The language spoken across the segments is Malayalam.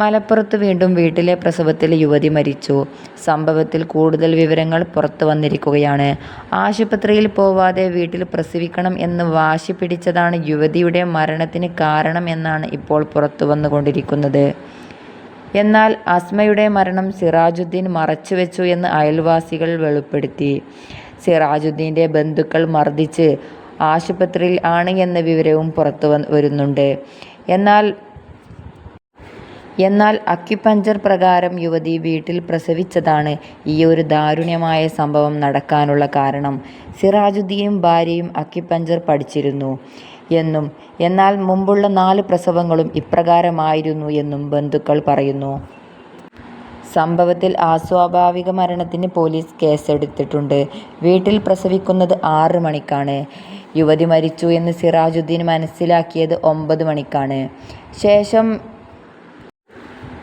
മലപ്പുറത്ത് വീണ്ടും വീട്ടിലെ പ്രസവത്തിൽ യുവതി മരിച്ചു. സംഭവത്തിൽ കൂടുതൽ വിവരങ്ങൾ പുറത്തുവന്നിരിക്കുകയാണ്. ആശുപത്രിയിൽ പോവാതെ വീട്ടിൽ പ്രസവിക്കണം എന്ന് വാശി പിടിച്ചതാണ് യുവതിയുടെ മരണത്തിന് കാരണം എന്നാണ് ഇപ്പോൾ പുറത്തു വന്നുകൊണ്ടിരിക്കുന്നത് എന്നാൽ അസ്മയുടെ മരണം സിറാജുദ്ദീൻ മറച്ചുവെച്ചു എന്ന് അയൽവാസികൾ വെളിപ്പെടുത്തി. സിറാജുദ്ദീന്റെ ബന്ധുക്കൾ മർദ്ദിച്ച് ആശുപത്രിയിൽ ആണ് എന്ന വിവരവും പുറത്തു വരുന്നുണ്ട് എന്നാൽ അക്യുപഞ്ചർ പ്രകാരം യുവതി വീട്ടിൽ പ്രസവിച്ചതാണ് ഈയൊരു ദാരുണ്യമായ സംഭവം നടക്കാനുള്ള കാരണം. സിറാജുദ്ദീനും ഭാര്യയും അക്യുപഞ്ചർ പഠിച്ചിരുന്നു എന്നും എന്നാൽ മുമ്പുള്ള നാല് പ്രസവങ്ങളും ഇപ്രകാരമായിരുന്നു എന്നും ബന്ധുക്കൾ പറയുന്നു. സംഭവത്തിൽ അസ്വാഭാവിക മരണത്തിന് പോലീസ് കേസെടുത്തിട്ടുണ്ട്. വീട്ടിൽ പ്രസവിക്കുന്നത് ആറ് മണിക്കാണ്. യുവതി മരിച്ചു എന്ന് സിറാജുദ്ദീൻ മനസ്സിലാക്കിയത് ഒമ്പത് മണിക്കാണ്. ശേഷം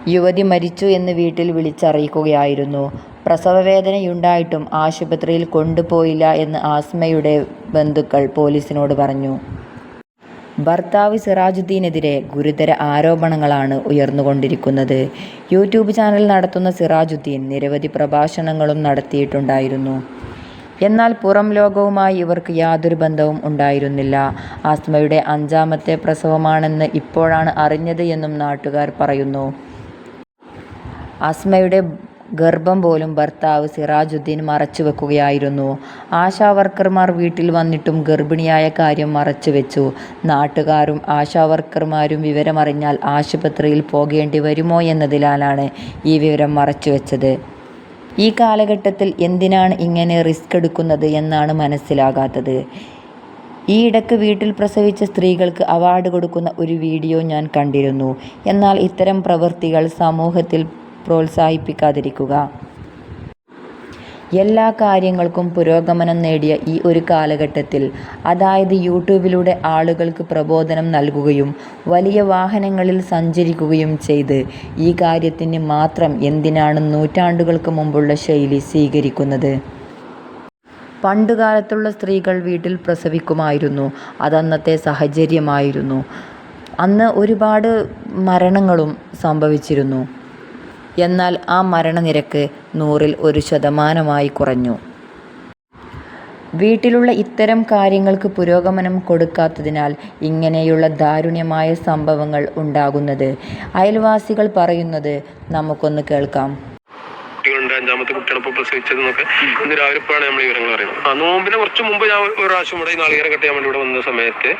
യുവതി മരിച്ചു എന്ന് വീട്ടിൽ വിളിച്ചറിയിക്കുകയായിരുന്നു. പ്രസവവേദനയുണ്ടായിട്ടും ആശുപത്രിയിൽ കൊണ്ടുപോയില്ല എന്ന് ആസ്മയുടെ ബന്ധുക്കൾ പോലീസിനോട് പറഞ്ഞു. ഭർത്താവ് സിറാജുദ്ദീനെതിരെ ഗുരുതര ആരോപണങ്ങളാണ് ഉയർന്നുകൊണ്ടിരിക്കുന്നത്. യൂട്യൂബ് ചാനൽ നടത്തുന്ന സിറാജുദ്ദീൻ നിരവധി പ്രഭാഷണങ്ങളും നടത്തിയിട്ടുണ്ടായിരുന്നു. എന്നാൽ പുറം ലോകവുമായി ഇവർക്ക് യാതൊരു ബന്ധവും ഉണ്ടായിരുന്നില്ല. ആസ്മയുടെ അഞ്ചാമത്തെ പ്രസവമാണെന്ന് ഇപ്പോഴാണ് അറിഞ്ഞത് എന്നും നാട്ടുകാർ പറയുന്നു. അസ്മയുടെ ഗർഭം പോലും ഭർത്താവ് സിറാജുദ്ദീൻ മറച്ചു വെക്കുകയായിരുന്നു ആശാവർക്കർമാർ വീട്ടിൽ വന്നിട്ടും ഗർഭിണിയായ കാര്യം മറച്ചുവെച്ചു. നാട്ടുകാരും ആശാവർക്കർമാരും വിവരമറിഞ്ഞാൽ ആശുപത്രിയിൽ പോകേണ്ടി വരുമോ എന്നതിനാലാണ് ഈ വിവരം മറച്ചുവെച്ചത്. ഈ കാലഘട്ടത്തിൽ എന്തിനാണ് ഇങ്ങനെ റിസ്ക് എടുക്കുന്നത് എന്നാണ് മനസ്സിലാകാത്തത്. ഈ ഈയിടക്ക് വീട്ടിൽ പ്രസവിച്ച സ്ത്രീകൾക്ക് അവാർഡ് കൊടുക്കുന്ന ഒരു വീഡിയോ ഞാൻ കണ്ടിരുന്നു. എന്നാൽ ഇത്തരം പ്രവൃത്തികൾ സമൂഹത്തിൽ പ്രോത്സാഹിപ്പിക്കാതിരിക്കുക. എല്ലാ കാര്യങ്ങൾക്കും പുരോഗമനം നേടിയ ഈ ഒരു കാലഘട്ടത്തിൽ അതായത് യൂട്യൂബിലൂടെ ആളുകൾക്ക് പ്രബോധനം നൽകുകയും വലിയ വാഹനങ്ങളിൽ സഞ്ചരിക്കുകയും ചെയ്ത് ഈ കാര്യത്തിന് മാത്രം എന്തിനാണ് നൂറ്റാണ്ടുകൾക്ക് മുമ്പുള്ള ശൈലി സ്വീകരിക്കുന്നത്. പണ്ടുകാലത്തുള്ള സ്ത്രീകൾ വീട്ടിൽ പ്രസവിക്കുമായിരുന്നു. അതന്നത്തെ സാഹചര്യമായിരുന്നു. അന്ന് ഒരുപാട് മരണങ്ങളും സംഭവിച്ചിരുന്നു. എന്നാൽ ആ മരണനിരക്ക് നൂറിൽ ഒരു ശതമാനമായി കുറഞ്ഞു. വീട്ടിലുള്ള ഇത്തരം കാര്യങ്ങൾക്ക് പുരോഗമനം കൊടുക്കാത്തതിനാൽ ഇങ്ങനെയുള്ള ദാരുണ്യമായ സംഭവങ്ങൾ ഉണ്ടാകുന്നത്. അയൽവാസികൾ പറയുന്നത് നമുക്കൊന്ന് കേൾക്കാം. അഞ്ചാമത്തെ കുട്ടിയാണ് ഇപ്പൊ പ്രസവിച്ചത് എന്നൊക്കെ ഇന്ന് രാവിലെ ഇപ്പോഴാണ് നമ്മൾ വിവരങ്ങൾ അറിയുന്നത്. ആ നോമ്പിന് കുറച്ച് മുമ്പ് ഞാൻ ഒരു പ്രാവശ്യം ഇവിടെ ഈ നാളികേരം കെട്ടിയാൻ വേണ്ടി ഇവിടെ വന്ന സമയത്ത്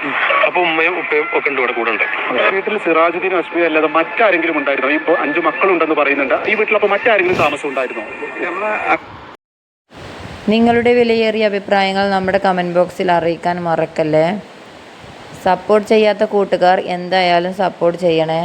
അപ്പൊ ഉമ്മയും ഉപ്പയും ഒക്കെ ഉണ്ട് ഇവിടെ കൂടെ ഉണ്ട്. വീട്ടിൽ സിറാജുദ്ദീൻ അസ്മിയ അല്ലാതെ മറ്റാരെങ്കിലും ഉണ്ടായിരുന്നോ? ഇപ്പൊ അഞ്ചു മക്കളുണ്ടെന്ന് പറയുന്നുണ്ട്. ഈ വീട്ടിൽ അപ്പൊ മറ്റാരെങ്കിലും താമസം ഉണ്ടായിരുന്നോ? നിങ്ങളുടെ വിലയേറിയ അഭിപ്രായങ്ങൾ നമ്മുടെ കമന്റ് ബോക്സിൽ അറിയിക്കാൻ മറക്കല്ലേ. സപ്പോർട്ട് ചെയ്യാത്ത കൂട്ടുകാർ എന്തായാലും സപ്പോർട്ട് ചെയ്യണേ.